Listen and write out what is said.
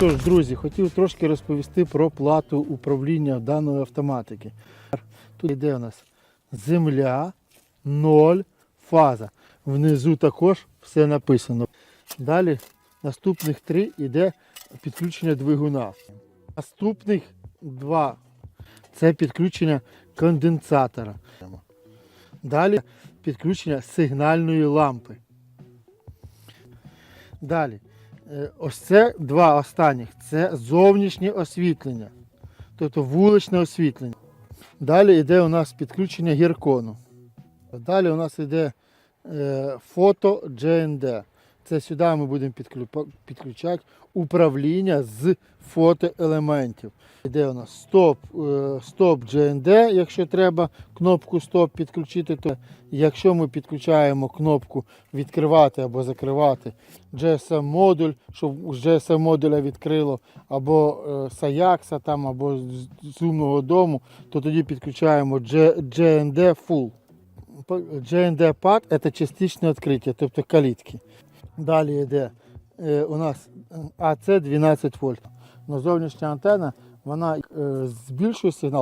що ж, друзі, хотів трошки розповісти про плату управління даної автоматики. Тут йде у нас земля, ноль, фаза. Внизу також все написано. Далі наступних три йде підключення двигуна. Наступних два це підключення конденсатора. Далі підключення сигнальної лампи. Далі. Е, Ось це два останніх. Це зовнішнє освітлення, тобто вуличне освітлення. Далі йде у нас підключення гіркону. Далі у нас йде е, фото GND. Це сюди ми будемо підключати управління з фотоелементів. Йде у нас стоп, е, стоп GND, якщо треба кнопку стоп підключити, то якщо ми підключаємо кнопку відкривати або закривати GSM модуль, щоб GSM модуля відкрило або е, Саякса там, або з умного дому, то тоді підключаємо GND Full. GND PAD – це частичне відкриття, тобто калітки. Далі йде е, у нас АЦ 12 вольт. Но зовнішня антенна вона е, збільшує сигнал.